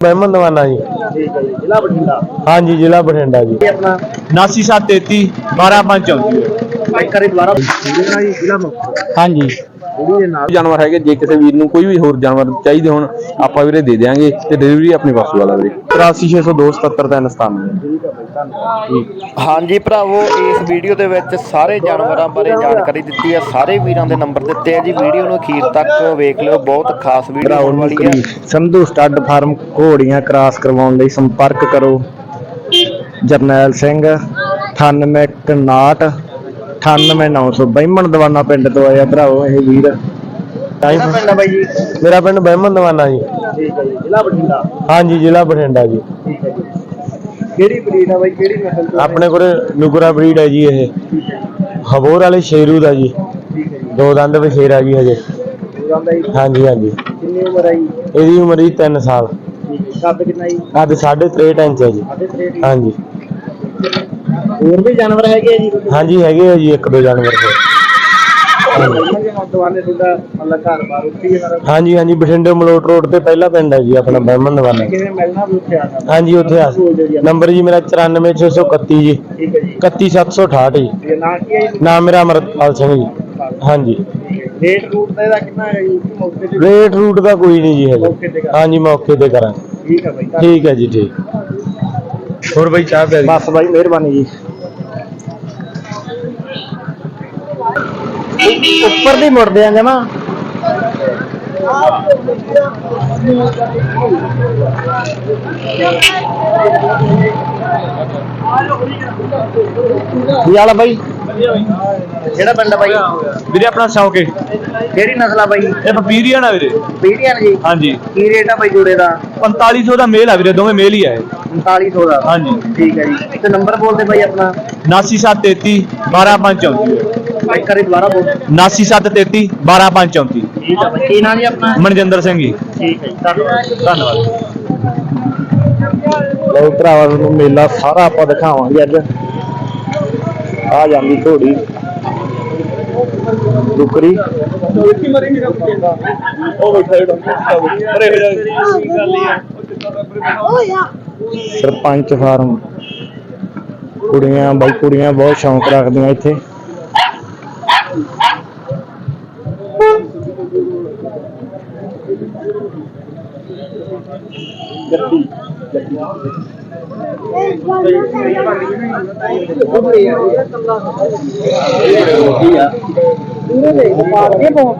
Mehmed ਦਵਾਨਾ ਜੀ। ਠੀਕ ਹੈ ਜੀ ਜ਼ਿਲ੍ਹਾ ਬਠਿੰਡਾ। ਹਾਂਜੀ ਜ਼ਿਲ੍ਹਾ ਬਠਿੰਡਾ ਜੀ। ਇਹ ਆਪਣਾ? 99733 12734 ਇੱਕ ਵਾਰੀ ਦੁਬਾਰਾ ਜ਼ਿਲ੍ਹਾ ਮੁਕਤਸਰ ਹਾਂਜੀ। ਨਾਲ ਜਾਨਵਰ ਹੈਗੇ ਜੇ ਕਿਸੇ ਵੀਰ ਨੂੰ ਕੋਈ ਵੀ ਹੋਰ ਜਾਨਵਰ ਚਾਹੀਦੇ ਹੋਣ ਆਪਾਂ ਵੀਰੇ ਦੇ ਦਿਆਂਗੇ ਤੇ ਡਿਲੀਵਰੀ ਆਪਣੀ ਬੱਸ ਵਾਲਾ ਵੀਰੇ। 83602 ਹਾਂਜੀ ਭਰਾਵੋ ਇਸ ਵੀਡੀਓ ਦੇ ਵਿੱਚ ਸਾਰੇ ਜਾਨਵਰਾਂ ਬਾਰੇ ਜਾਣਕਾਰੀ ਦਿੱਤੀ ਹੈ ਸਾਰੇ ਵੀਰਾਂ ਦੇ ਨੰਬਰ ਦਿੱਤੇ ਆ ਜੀ। ਵੀਡੀਓ ਨੂੰ ਅਖੀਰ ਤੱਕ ਵੇਖ ਲਿਓ ਬਹੁਤ ਖਾਸ ਵੀਡੀਓ ਹੋਣ ਵਾਲੀ ਹੈ। ਸੰਧੂ ਸਟੱਡ ਫਾਰਮ ਘੋੜੀਆਂ ਕ੍ਰਾਸ ਕਰਵਾਉਣ ਲਈ ਸੰਪਰਕ ਕਰੋ। ਜਰਨੈਲ ਸਿੰਘ 9859 98900 ਬਹਿਮਣ ਦਵਾਨਾ ਪਿੰਡ ਤੋਂ ਆਇਆ ਭਰਾਓ ਇਹ ਵੀਰ। ਕਿਹੜਾ ਪਿੰਡ ਆ ਬਾਈ ਜੀ? ਮੇਰਾ ਪਿੰਡ ਬਹਿਮਣ ਦਵਾਨਾ ਜੀ। ਠੀਕ ਹੈ ਜੀ ਜ਼ਿਲ੍ਹਾ ਬਠਿੰਡਾ? ਹਾਂਜੀ ਜ਼ਿਲ੍ਹਾ ਬਠਿੰਡਾ ਜੀ। ਠੀਕ ਹੈ ਜੀ। ਕਿਹੜੀ ਬਰੀਡ ਆ ਬਾਈ? ਕਿਹੜੀ ਨਸਲ ਤੋਂ ਆਪਣੇ ਕੋਲ ਨੁਗਰਾ ਬਰੀਡ ਹੈ ਜੀ ਇਹ। ਹਬੋਰ ਵਾਲੇ ਸ਼ੇਰੂ ਦਾ ਜੀ। ਠੀਕ ਹੈ ਜੀ। ਦੋ ਦੰਦ ਵਛੇਰਾ ਜੀ ਹਜੇ। ਜਾਂਦਾ ਜੀ? ਹਾਂਜੀ ਹਾਂਜੀ। ਕਿੰਨੀ ਉਮਰ ਜੀ? ਇਹਦੀ ਉਮਰ ਜੀ 3 ਸਾਲ। ਠੀਕ ਹੈ ਕੱਦ ਕਿੰਨਾ ਜੀ? ਕੱਦ 63 ਇੰਚ ਹੈ ਜੀ। ਹਾਂਜੀ। ਹੋਰ ਵੀ ਜਾਨਵਰ ਹੈਗੇ ਆ ਜੀ? ਹਾਂਜੀ ਹੈਗੇ ਆ ਜੀ ਇੱਕ ਦੋ ਜਾਨਵਰ ਹੋਰ। ਦੁਆਨੇ ਤੁਹਾਡਾ ਮਤਲਬ ਘਰ ਬਾਰ ਉੱਥੇ ਹੀ ਹੈ ਸਾਰਾ। ਹਾਂਜੀ ਹਾਂਜੀ ਬਠਿੰਡੇ ਮਲੋਟ ਰੋਡ ਤੇ ਪਹਿਲਾ ਪਿੰਡ ਹੈ ਜੀ ਆਪਣਾ ਬਹਿਮਣ ਦਵਾਨਾ। ਕਿਵੇਂ ਮਿਲਣਾ ਵੀ ਉੱਥੇ ਆ ਜਾਣਾ? ਹਾਂਜੀ ਉੱਥੇ ਆ। ਨੰਬਰ ਜੀ ਮੇਰਾ 94631 ਜੀ। ਠੀਕ ਹੈ ਜੀ। 31768 ਜੀ। ਨਾਂ ਕੀ ਹੈ ਜੀ? ਨਾਮ ਮੇਰਾ ਅਮਰਪਾਲ ਸਿੰਘ ਜੀ। ਹਾਂਜੀ। ਰੇਟ ਰੂਟ ਦਾ ਇਹਦਾ ਕਿੰਨਾ ਹੈ ਜੀ? ਮੌਕੇ ਤੇ ਰੇਟ ਰੂਟ ਦਾ ਕੋਈ ਨਹੀਂ ਜੀ ਹਜੇ। ਹਾਂਜੀ ਮੌਕੇ ਤੇ ਕਰਾਂ ਠੀਕ ਹੈ ਬਾਈ। ਠੀਕ ਹੈ ਜੀ ਠੀਕ। ਹੋਰ ਬਈ ਚਾਹ ਪਿਆ ਬਸ ਬਾਈ ਮਿਹਰਬਾਨੀ ਜੀ। ਉੱਪਰ ਦੀ ਮੁੜਦੇ ਆ ਜਮਾ। ਕੀ ਹਾਲ ਆ ਬਾਈ? ਕਿਹੜਾ ਪਿੰਡ ਆ ਬਾਈ? ਵੀਰੇ ਆਪਣਾ ਸ਼ੌਕੇ ਕਿਹੜੀ ਨਸਲ ਆ ਬਾਈ? ਇਹ ਪਪੀਰੀਅਨ ਆ ਵੀਰੇ। ਪੀਡੀਐਨ ਜੀ? ਹਾਂਜੀ। ਕੀ ਰੇਟ ਆ ਬਾਈ ਜੋੜੇ ਦਾ? 4500 ਦਾ ਮੇਲ ਆ ਵੀਰੇ ਦੋਵੇਂ ਮੇਲ ਹੀ ਆ ਇਹ। 3900 ਦਾ। ਹਾਂਜੀ। ਠੀਕ ਹੈ ਜੀ। ਤੇ ਨੰਬਰ ਬੋਲਦੇ ਬਾਈ ਆਪਣਾ। 99733 12534 ਇੱਕ ਵਾਰੀ ਦੁਬਾਰਾ ਬੋਲ 99733 12534 ਠੀਕ ਹੈ ਬਾਈ। ਕੀ ਨਾਂ ਜੀ ਆਪਣਾ? ਮਨਜਿੰਦਰ ਸਿੰਘ ਜੀ। ਠੀਕ ਹੈ ਜੀ ਧੰਨਵਾਦ ਧੰਨਵਾਦ। ਲਓ ਭਰਾਵਾ ਤੁਹਾਨੂੰ ਮੇਲਾ ਸਾਰਾ ਆਪਾਂ ਦਿਖਾਵਾਂਗੇ ਅੱਜ। ਆ ਜਾਂਦੀ ਘੋੜੀ। ਟੁਕਰੀ ਸਰਪੰਚ ਫਾਰਮ। ਕੁੜੀਆਂ ਬਾਈ ਕੁੜੀਆਂ ਬਹੁਤ ਸ਼ੌਂਕ ਰੱਖਦੀਆਂ ਇੱਥੇ। ये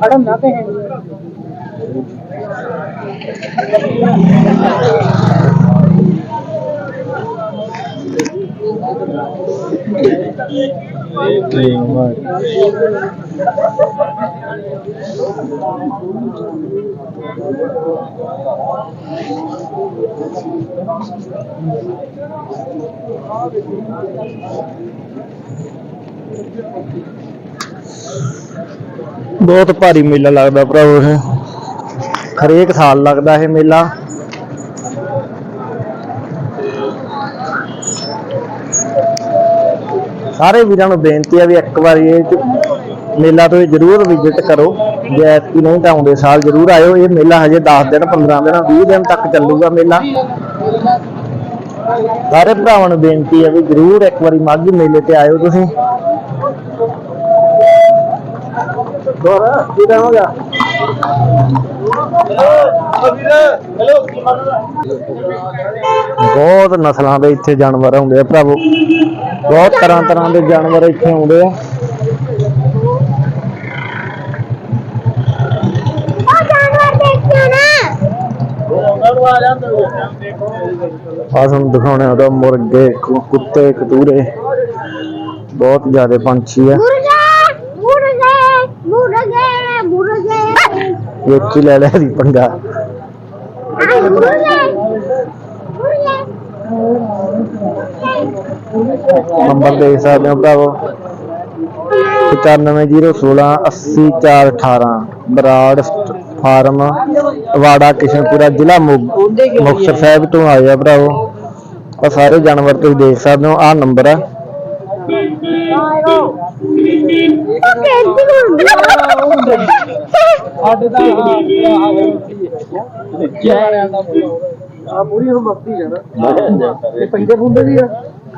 मैडम ना कहें Thank you. ਬਹੁਤ ਭਾਰੀ ਮੇਲਾ ਲੱਗਦਾ ਭਰਾਵੋ ਇਹ ਹਰੇਕ ਸਾਲ ਲੱਗਦਾ ਇਹ ਮੇਲਾ। ਸਾਰੇ ਵੀਰਾਂ ਨੂੰ ਬੇਨਤੀ ਆ ਵੀ ਇੱਕ ਵਾਰੀ ਇਹ ਮੇਲਾ ਤੋਂ ਜ਼ਰੂਰ ਵਿਜ਼ਿਟ ਕਰੋ। ਜੇ ਐਤਕੀ ਨਹੀਂ ਤਾਂ ਆਉਂਦੇ ਸਾਲ ਜ਼ਰੂਰ ਆਇਓ। ਇਹ ਮੇਲਾ ਹਜੇ 10 ਦਿਨ 15 ਦਿਨ 20 ਦਿਨ ਤੱਕ ਚੱਲੂਗਾ ਮੇਲਾ। ਸਾਰੇ ਭਰਾਵਾਂ ਨੂੰ ਬੇਨਤੀ ਹੈ ਵੀ ਜ਼ਰੂਰ ਇੱਕ ਵਾਰੀ ਮਾਘੀ ਮੇਲੇ ਤੇ ਆਇਓ ਤੁਸੀਂ। ਹੋਰ, ਕੀ ਕਹਾਂਗਾ ਬਹੁਤ ਨਸਲਾਂ ਦੇ ਇੱਥੇ ਜਾਨਵਰ ਆਉਂਦੇ ਆ ਭਰਾਵੋ। ਬਹੁਤ ਤਰ੍ਹਾਂ ਤਰ੍ਹਾਂ ਦੇ ਜਾਨਵਰ ਇੱਥੇ ਆਉਂਦੇ ਆ। ਆ ਤੁਹਾਨੂੰ ਦਿਖਾਉਣੇ ਉਹਦਾ ਮੁਰਗੇ ਕੁੱਤੇ ਕਤੂਰੇ। ਬਹੁਤ ਜ਼ਿਆਦਾ ਪੰਛੀ ਆ। ਮੁਰਗੇ ਮੁਰਗੇ ਮੁਰਗੇ ਮੁਰਗੇ। ਇੱਕ ਹੀ ਲੈ ਲਿਆ ਦੀ ਪੰਗਾ। ਨੰਬਰ ਦੇਖ ਸਕਦੇ ਹੋ ਭਰਾਵੋ? 95016 80418 ਬਰਾੜ ਫਾਰਮ ਵਾੜਾ ਕਿਸ਼ਨਪੁਰਾ ਜ਼ਿਲ੍ਹਾ ਮੁਕ- ਮੁਕਤਸਰ ਸਾਹਿਬ ਤੋਂ ਆਏ ਆ ਭਰਾਵੋ। ਆ ਸਾਰੇ ਜਾਨਵਰ ਤੁਸੀਂ ਦੇਖ ਸਕਦੇ ਹੋ ਆ ਨੰਬਰ ਆ। ਸਾਡੇ ਆ ਪੂਰੀ ਮਸਤੀ ਯਾਰ ਇਹ ਪੈਂਦੇ ਫੁੰਦੇ ਦੀ ਆ।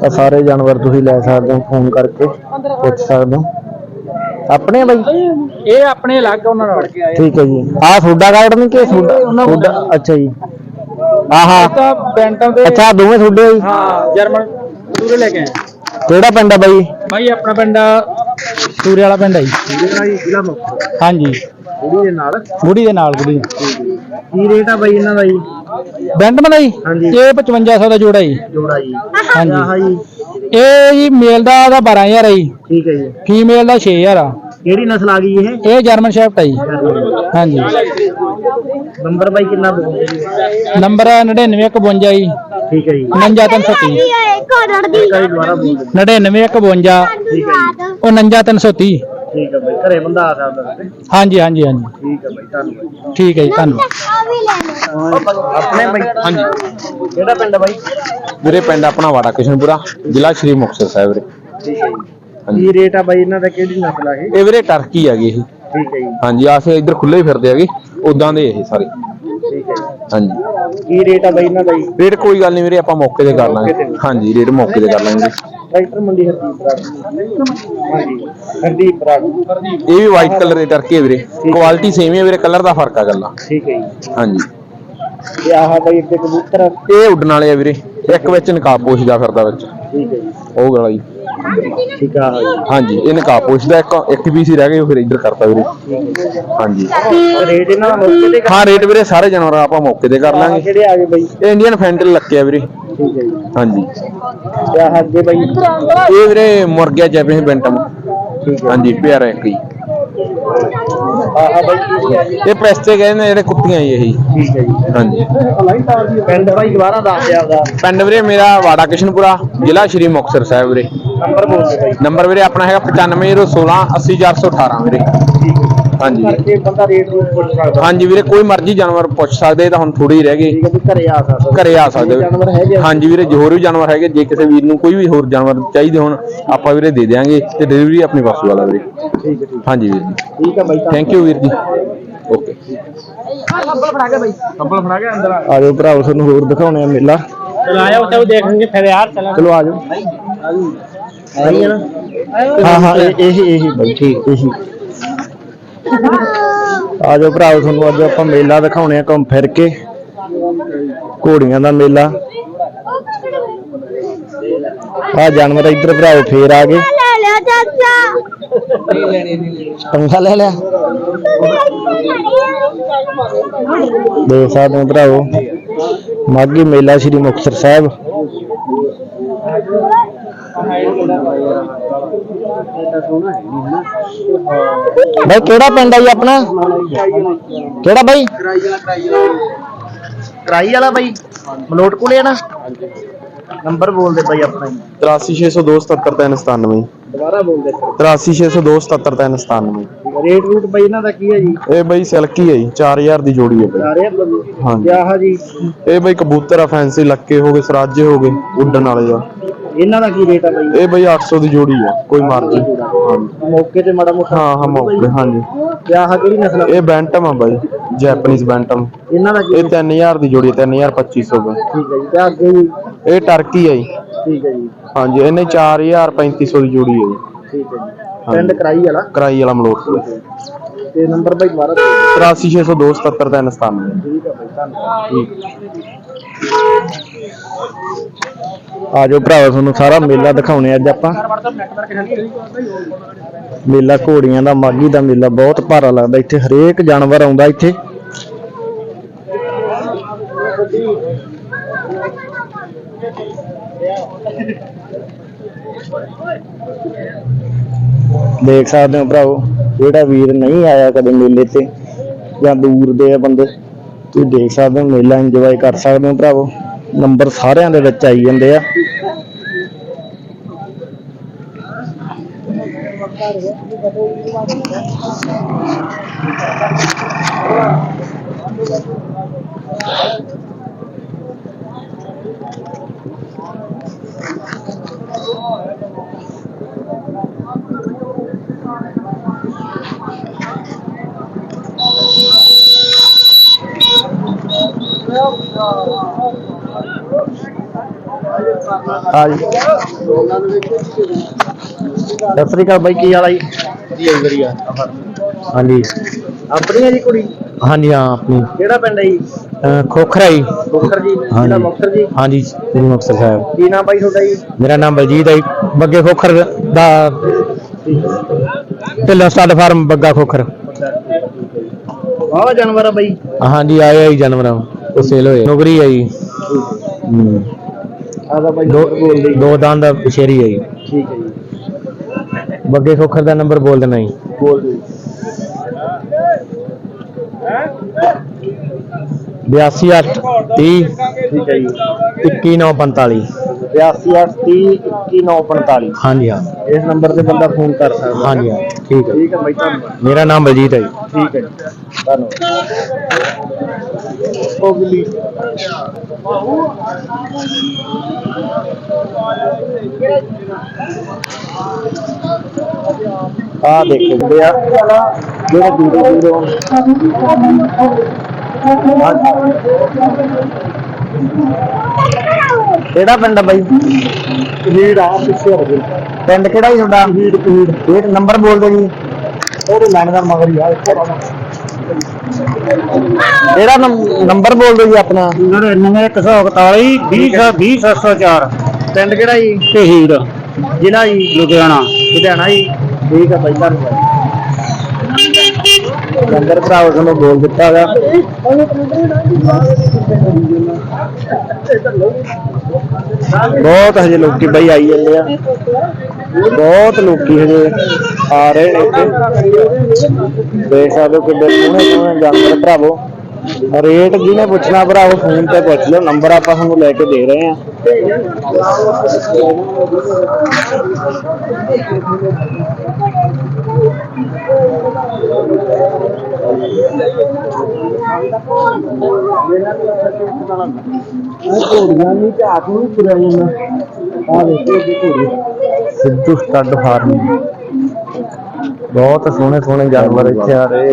ਤਾਂ ਸਾਰੇ ਜਾਨਵਰ ਤੁਸੀਂ ਲੈ ਸਕਦੇ ਹੋ ਫੋਨ ਕਰਕੇ ਪੁੱਛ ਸਕਦੇ ਹੋ। ਆਪਣੇ ਆ ਬਾਈ? ਇਹ ਆਪਣੇ ਅਲੱਗ ਉਹਨਾਂ ਨਾਲ ਕੇ ਆਏ ਠੀਕ ਹੈ ਜੀ। ਆਹ ਤੁਹਾਡਾ ਕਾਰਡ ਨਹੀਂ ਕਿ ਤੁਹਾਡਾ ਤੁਹਾਡਾ ਅੱਛਾ ਜੀ। ਆਹਾ। ਤਾਂ ਬੈਂਟਾਂ ਦੇ ਅੱਛਾ ਦੋਵੇਂ ਤੁਹਾਡੇ ਆ ਜੀ। ਹਾਂ ਜਰਮਨ ਪੂਰੇ ਲੈ ਕੇ ਆਏ। ਕਿਹੜਾ ਪਿੰਡ ਆ ਬਾਈ? ਬਾਈ ਆਪਣਾ ਪਿੰਡ ਸੂਰੇ ਵਾਲਾ ਪਿੰਡ ਹੈ ਜੀ। ਜ਼ਿਲ੍ਹਾ ਹਾਂਜੀ। ਕੁੜੀ ਦੇ ਨਾਲ। ਬੁੜੀ ਦੇ ਨਾਲ ਬੁੜੀ ਕੀ ਰੇਟ ਆ ਬਾਈ ਇਹਨਾਂ ਦਾ ਜੀ? ਬੈਂਡਮਨ ਹੈ ਜੀ ਇਹ 5500 ਦਾ ਜੋੜਾ ਜੀ। ਜੋੜਾ ਜੀ। ਆਹ ਹਾਂਜੀ ਜੀ। ਇਹ ਜੀ ਮੇਲ ਦਾ ਦਾ 12000 ਹੈ ਠੀਕ ਹੈ ਜੀ। ਫੀਮੇਲ ਦਾ 6000 ਕਿਹੜੀ ਨਸਲ ਆ ਗਈ ਇਹ? ਇਹ ਜਰਮਨ ਸ਼ੈਫਟ ਹੈ ਜੀ। ਹਾਂਜੀ। ਨੰਬਰ ਬਾਈ ਕਿੰਨਾ ਬੋਲਦੇ ਜੀ? 9951 ਜੀ। ਠੀਕ ਹੈ ਜੀ। 49330 ਇੱਕ ਹੋਰ ਰੜਦੀ 9951 ਠੀਕ ਹੈ ਜੀ। 49330 ਹਾਂਜੀ ਹਾਂਜੀ ਹਾਂਜੀ। ਠੀਕ ਹੈ ਬਾਈ ਧੰਨਵਾਦ। ਜੀ ਧੰਨਵਾਦ। ਆਪਣੇ ਬਾਈ। ਹਾਂਜੀ। ਕਿਹੜਾ ਪਿੰਡ ਬਾਈ? ਵੀਰੇ ਪਿੰਡ ਆਪਣਾ ਵਾੜਾ ਕਿਸ਼ਨਪੁਰਾ ਜ਼ਿਲ੍ਹਾ ਸ਼੍ਰੀ ਮੁਕਤਸਰ ਸਾਹਿਬ ਵੀਰੇ। ਕੀ ਰੇਟ ਆ ਬਾਈ ਇਹਨਾਂ ਦਾ ਕਿਹੜੀ ਨਸਲ ਆ ਇਹ? ਇਹ ਵੀਰੇ ਟਰਕੀ ਹੈਗੀ ਇਹ। ਠੀਕ ਹੈ ਜੀ। ਹਾਂਜੀ ਆਸੇ ਇੱਧਰ ਖੁੱਲੇ ਹੀ ਫਿਰਦੇ ਹੈਗੇ ਉਦਾਂ ਦੇ ਇਹ ਸਾਰੇ। ਠੀਕ ਹੈ ਹਾਂਜੀ। ਕੀ ਰੇਟ ਆ ਬਾਈ ਇਹਨਾਂ ਦਾ ਜੀ? ਰੇਟ ਕੋਈ ਗੱਲ ਨਹੀਂ ਵੀਰੇ ਆਪਾਂ ਮੌਕੇ ਤੇ ਕਰ ਲਾਂਗੇ। ਹਾਂਜੀ ਰੇਟ ਮੌਕੇ ਤੇ ਕਰ ਲਾਂਗੇ। ਟਰੈਕਟਰ ਮੰਡੀ ਹਰਦੀਪ ਬਰਾੜ ਹਾਂਜੀ ਹਰਦੀਪ ਬਰਾੜ ਇਹ ਵੀ ਵਾਈਟ ਕਲਰ ਦੇ ਟਰਕੀ ਹੈ ਵੀਰੇ। ਕੁਆਲਿਟੀ ਸੇਮ ਹੀ ਹੈ ਵੀਰੇ ਕਲਰ ਦਾ ਫ਼ਰਕ ਆ ਗੱਲਾਂ। ਠੀਕ ਹੈ ਜੀ। ਹਾਂਜੀ। ਤੇ ਆਹ ਬਾਈ ਅੱਗੇ ਕਬੂਤਰ। ਇਹ ਉੱਡਣ ਵਾਲੇ ਆ ਵੀਰੇ। ਇੱਕ ਵਿੱਚ ਨਕਾਬ ਪੋਸ਼ਦਾ ਫਿਰਦਾ ਵਿੱਚ। ਠੀਕ ਹੈ ਜੀ। ਉਹ ਗਲਾ ਜੀ। ਠੀਕ ਆ ਹਾਂਜੀ ਇਹ ਨਕਾਬ ਪੋਸ਼ਦਾ ਇੱਕ ਇੱਕ ਪੀਸ ਹੀ ਰਹਿ ਗਏ ਉਹ ਫਿਰ ਇੱਧਰ ਕਰਤਾ ਵੀਰੇ। ਹਾਂਜੀ। ਰੇਟ ਇਹਨਾਂ ਦਾ ਮੌਕੇ ਤੇ ਹਾਂ ਰੇਟ ਵੀਰੇ ਸਾਰੇ ਜਾਨਵਰ ਆਪਾਂ ਮੌਕੇ ਤੇ ਕਰ ਲਾਂਗੇ। ਕਿਹੜੇ ਆ ਗਏ ਬਾਈ? ਇਹ ਇੰਡੀਅਨ ਫੈਂਟਲ ਲੱਕੇ ਆ ਵੀਰੇ। ਠੀਕ ਹੈ ਜੀ ਹਾਂਜੀ। ਤੇ ਆਹ ਅੱਗੇ ਬਾਈ? ਇਹ ਵੀਰੇ ਮੁਰਗਿਆ ਜੈਪਨੀਜ਼ ਬੈਂਟਮ। ਠੀਕ ਹੈ। ਹਾਂਜੀ ਪਿਆਰਾ ਇੱਕ ਹੀ। ਆਹ ਬਾਈ ਕੀ ਹੈ? ਜੀ? ਇਹ ਪ੍ਰੈਸਟੇ ਕਹਿੰਦੇ ਨੇ ਜਿਹੜੇ ਕੁੱਤੀਆਂ ਹੀ ਇਹੀ। ਠੀਕ ਹੈ ਜੀ। ਹਾਂਜੀ। ਪਿੰਡ ਬਾਈ ਦੁਬਾਰਾ ਦੱਸ ਦਿਆ ਆਪਦਾ। ਪਿੰਡ ਵੀਰੇ ਮੇਰਾ ਵਾੜਾ ਕਿਸ਼ਨਪੁਰਾ ਜ਼ਿਲ੍ਹਾ ਸ਼੍ਰੀ ਮੁਕਤਸਰ ਸਾਹਿਬ ਵੀਰੇ। ਨੰਬਰ ਬੋਲ ਦਿਓ ਬਾਈ। ਨੰਬਰ ਵੀਰੇ ਆਪਣਾ ਹੈਗਾ 95016 80418 ਵੀਰੇ। ਠੀਕ ਹੈ ਹਾਂਜੀ। ਵੀਰੇ। ਕਰਕੇ ਬੰਦਾ ਰੇਟ ਰੂਟ ਪੁੱਛ ਸਕਦਾ। ਹਾਂਜੀ ਵੀਰੇ ਕੋਈ ਮਰਜ਼ੀ ਜਾਨਵਰ ਪੁੱਛ ਸਕਦੇ ਇਹ ਤਾਂ ਹੁਣ ਥੋੜੇ ਹੀ ਰਹਿ ਗਏ ਠੀਕ ਹੈ ਵੀ ਘਰੇ ਆ ਸਕਦਾ ਘਰੇ ਆ ਸਕਦੇ ਜਾਨਵਰ ਹੈਗੇ ਆ? ਹਾਂਜੀ ਵੀਰੇ ਜੋ ਹੋਰ ਵੀ ਜਾਨਵਰ ਹੈਗੇ ਜੇ ਕਿਸੇ ਵੀਰ ਨੂੰ ਕੋਈ ਵੀ ਹੋਰ ਜਾਨਵਰ ਚਾਹੀਦੇ ਹੋਣ ਆਪਾਂ ਵੀਰੇ ਦੇ ਦਿਆਂਗੇ ਤੇ ਡਿਲੀਵਰੀ ਆਪਣੀ ਪਾਸੋਂ ਵਾਲਾ ਵੀਰੇ। ਠੀਕ ਹੈ ਠੀਕ ਹਾਂਜੀ ਵੀਰ ਜੀ। ਠੀਕ ਹੈ ਬਾਈ ਥੈਂਕ ਯੂ ਵੀਰ ਜੀ। ਓਕੇ ਆ। ਜਾਓ ਭਰਾਓ ਤੁਹਾਨੂੰ ਹੋਰ ਦਿਖਾਉਣੇ ਆ ਮੇਲਾ। ਆਇਆ ਉੱਥੇ ਦੇਖਣਗੇ ਫਿਰ ਯਾਰ ਚਲਾ। ਚਲੋ ਆ ਜਾਓ। ਆਈ ਹੈ ਨਾ? ਹਾਂ ਹਾਂ ਇਹ ਇਹੀ ਇਹੀ ਬਾਈ ਠੀਕ ਇਹੀ ਆ ਜਾਓ ਭਰਾਓ ਤੁਹਾਨੂੰ ਅੱਜ ਆਪਾਂ ਮੇਲਾ ਦਿਖਾਉਣੇ ਆ ਘੁੰਮ ਫਿਰ ਕੇ। ਘੋੜੀਆਂ ਦਾ ਮੇਲਾ। ਆ ਜਾਨਵਰ ਇੱਧਰ ਭਰਾਓ ਫੇਰ ਆ ਗਏ। ਪੰਗਾ ਲੈ ਲਿਆ। ਦੇਖ ਸਕਦੇ ਹੋ ਭਰਾਓ ਮਾਗੀ ਮੇਲਾ ਸ੍ਰੀ ਮੁਕਤਸਰ ਸਾਹਿਬ। ਬਾਈ ਕਿਹੜਾ ਪਿੰਡ ਆ ਜੀ ਆਪਣਾ? ਕਿਹੜਾ ਬਾਈ? ਕਰਾਈ ਵਾਲਾ ਬਾਈ ਮਲੋਟ ਕੋਲੇ ਆ ਨਾ? ਨੰਬਰ ਬੋਲ ਦੇ ਬਾਈ ਆਪਣਾ 83602 ਦੁਬਾਰਾ ਬੋਲ ਦੇ। 83602 ਰੇਟ ਰੂਟ ਬਾਈ ਇਹਨਾਂ ਦਾ ਕੀ ਹੈ ਜੀ? ਇਹ ਬਈ ਸਿਲਕੀ ਹੈ ਜੀ 4000 ਦੀ ਜੋੜੀ ਹੈ ਬਈ। ਸਾਰੇ ਬੰਦੇ ਹਾਂਜੀ। ਤੇ ਆਹ ਜੀ? ਇਹ ਬਈ ਕਬੂਤਰ ਆ ਫੈਂਸੀ ਲੱਕੇ ਹੋ ਗਏ ਸਰਾਜੇ ਹੋ ਗਏ ਉੱਡਣ ਵਾਲੇ ਆ। ਇਹਨਾਂ ਦਾ ਕੀ ਰੇਟ ਆ ਬਾਈ? ਇਹ ਬਈ 800 ਦੀ ਜੋੜੀ ਆ ਕੋਈ ਮਰਜ਼ੀ ਹਾਂਜੀ ਮੌਕੇ ਤੇ ਮਾੜਾ ਮੋਟਾ ਹਾਂ ਹਾਂ ਮੌਕੇ ਹਾਂਜੀ। ਤੇ ਆਹ ਕਿਹੜੀ ਨਸਲ ਆ? ਇਹ ਬੈਂਟਮ ਆ ਬਾਈ ਜੈਪਨੀਜ਼ ਬੈਂਟਮ। ਇਹਨਾਂ ਦਾ ਕੀ ਇਹ 3000 ਦੀ ਜੋੜੀ ਹੈ 3250 ਦਾ। ਠੀਕ ਹੈ ਜੀ ਤੇ ਅੱਗੇ ਜੀ ਇਹ ਟਰਕੀ ਆ ਜੀ। ਠੀਕ ਹੈ ਜੀ। ਹਾਂਜੀ ਇਹਨੇ 4000 3500 ਦੀ ਜੋੜੀ ਹੈ ਜੀ। ਠੀਕ ਹੈ ਜੀ। ਪਿੰਡ ਕਰਾਈ ਵਾਲਾ? ਕਰਾਈ ਵਾਲਾ ਮਲੋਟ ਤੇ। ਨੰਬਰ ਬਾਈ ਦੁਬਾਰਾ ਦਿਓ। 83602 77397 ਠੀਕ ਹੈ ਬਾਈ ਧੰਨਵਾਦ। ਠੀਕ। ਆ ਜਾਓ ਭਰਾਵਾ, ਤੁਹਾਨੂੰ ਸਾਰਾ ਮੇਲਾ ਦਿਖਾਉਣੇ ਅੱਜ ਆਪਾਂ। ਮੇਲਾ ਘੋੜੀਆਂ ਦਾ ਮਾਗੀ ਦਾ ਮੇਲਾ ਬਹੁਤ ਭਾਰਾ ਲੱਗਦਾ ਇੱਥੇ, ਹਰੇਕ ਜਾਨਵਰ ਆਉਂਦਾ ਇੱਥੇ। ਦੇਖ ਸਕਦੇ ਹੋ ਭਰਾਓ ਜਿਹੜਾ ਵੀਰ ਨਹੀਂ ਆਇਆ ਕਦੇ ਮੇਲੇ ਤੇ ਜਾਂ ਦੂਰ ਦੇ ਆ ਬੰਦੇ। ਤੁਸੀਂ ਦੇਖ ਸਕਦੇ ਹੋ, ਮੇਲਾ ਇੰਜੋਏ ਕਰ ਸਕਦੇ ਹੋ ਭਰਾਵੋ। ਨੰਬਰ ਸਾਰਿਆਂ ਦੇ ਵਿੱਚ ਆਈ ਜਾਂਦੇ ਆ। ਹਾਂ ਜੀ ਸਤਿ ਸ੍ਰੀ ਅਕਾਲ ਬਾਈ ਕੀ ਹਾਲ ਆ ਜੀ? ਵਧੀਆ ਹਾਂਜੀ। ਆਪਣੀ ਹੈ ਜੀ ਕੁੜੀ? ਹਾਂਜੀ ਹਾਂ ਆਪਣੀ। ਕਿਹੜਾ ਪਿੰਡ ਹੈ ਜੀ? ਅਹ ਖੋਖਰਾ ਜੀ। ਮੁਕਤਸਰ ਜੀ ਹਾਂਜੀ। ਜੀ। ਹਾਂਜੀ ਮੁਕਤਸਰ ਸਾਹਿਬ। ਕੀ ਨਾਮ ਬਾਈ ਤੁਹਾਡਾ ਜੀ? ਮੇਰਾ ਨਾਮ ਬਲਜੀਤ ਹੈ ਜੀ। ਬੱਗੇ ਖੋਖਰ ਦਾ ਢਿੱਲੋਂ ਸਟੱਡ ਫਾਰਮ ਬੱਗਾ ਖੋਖਰ। ਵਾਹ ਜਾਨਵਰ ਆ ਬਾਈ। ਹਾਂਜੀ ਆਏ ਆ ਜੀ ਜਾਨਵਰਾਂ। ਉਹ ਸੇਲ ਹੋਏ ਨੌਕਰੀ ਹੈ ਜੀ। ਹੂੰ। ਆਦਾ ਬਾਈ ਦੋ ਦੋ ਦੰਦ ਦਾ ਬਸ਼ੇਰੀ ਹੈ ਜੀ। ਠੀਕ ਹੈ ਜੀ। ਬੱਗੇ ਖੋਖਰ ਦਾ ਨੰਬਰ ਬੋਲ ਦੇਣਾ ਜੀ। ਬੋਲ ਦਿਓ ਜੀ। 82 8 30 ਠੀਕ ਹੈ ਜੀ। 21 9 45 82 21945 ਹਾਂਜੀ ਹਾਂ। ਇਸ ਨੰਬਰ ਤੇ ਬੰਦਾ ਫੋਨ ਕਰ ਸਕਦਾ। ਹਾਂਜੀ ਹਾਂ। ਠੀਕ ਹੈ। ਠੀਕ ਹੈ ਬਾਈ ਧੰਨਵਾਦ। ਮੇਰਾ ਨਾਮ ਬਲਜੀਤ ਹੈ ਜੀ। ਠੀਕ ਹੈ ਜੀ। ਧੰਨਵਾਦ। ਆ ਦੇਖਦੇ ਆ ਜਿਹੜੇ ਦੂਰੋਂ ਦੂਰੋਂ ਕਿਹੜਾ ਪਿੰਡ ਆ ਬਾਈ ਵੀੜ ਆ ਪਿੱਛੇ ਹੋ ਗਈ ਪਿੰਡ ਕਿਹੜਾ ਜੀ ਤੁਹਾਡਾ ਵੀੜ ਵੀੜ ਵੀੜ ਨੰਬਰ ਬੋਲ ਦਿਓ ਜੀ ਉਹਦੇ ਲਾਈਨ ਦਾ ਮਗਰ ਹੀ ਆ ਕਿਹੜਾ ਨੰਬਰ ਬੋਲ ਦਿਓ ਜੀ ਆਪਣਾ। 99141 20704 ਪਿੰਡ ਕਿਹੜਾ ਜੀ? ਸ਼ਹੀਦ ਜ਼ਿਲ੍ਹਾ ਜੀ? ਲੁਧਿਆਣਾ। ਲੁਧਿਆਣਾ ਜੀ। ਠੀਕ ਹੈ ਬਾਈ ਧੰਨਵਾਦ। ਨੰਬਰ ਭਰਾਓ ਤੁਹਾਨੂੰ ਬੋਲ ਦਿੱਤਾ ਹੈਗਾ ਬਹੁਤ ਹਜੇ ਲੋਕੀ ਬਈ ਆਈ ਜਾਂਦੇ ਆ। ਬਹੁਤ ਲੋਕੀ ਹਜੇ। ਆ ਰਹੇ ਨੇ ਇੱਥੇ ਦੇਖ ਸਕਦੇ ਹੋ ਕਿੱਡੇ ਸੋਹਣੇ ਸੋਹਣੇ ਜਾਨਵਰ ਭਰਾਵੋ ਰੇਟ ਜਿਹਨੇ ਪੁੱਛਣਾ ਭਰਾਵੋ ਫੋਨ ਤੇ ਪੁੱਛ ਲਿਓ ਨੰਬਰ ਆਪਾਂ ਤੁਹਾਨੂੰ ਲੈ ਕੇ ਦੇ ਰਹੇ ਆ ਘੋੜੀਆਂ ਨਹੀਂ ਤੇ ਆਪ ਨੂੰ ਤੁਰਿਆ ਜਾਂਦਾ ਆ ਦੇਖੋ ਇਹ ਘੋੜੀ ਸਿੱਧੂ ਸਟੱਡ ਫਾਰਮ ਬਹੁਤ ਸੋਹਣੇ ਸੋਹਣੇ ਜਾਨਵਰ ਇੱਥੇ ਆ ਰਹੇ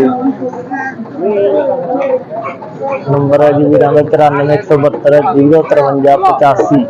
ਨੰਬਰ ਹੈ ਜੀ ਵੀਰਾਂ ਦਾ 94172 05385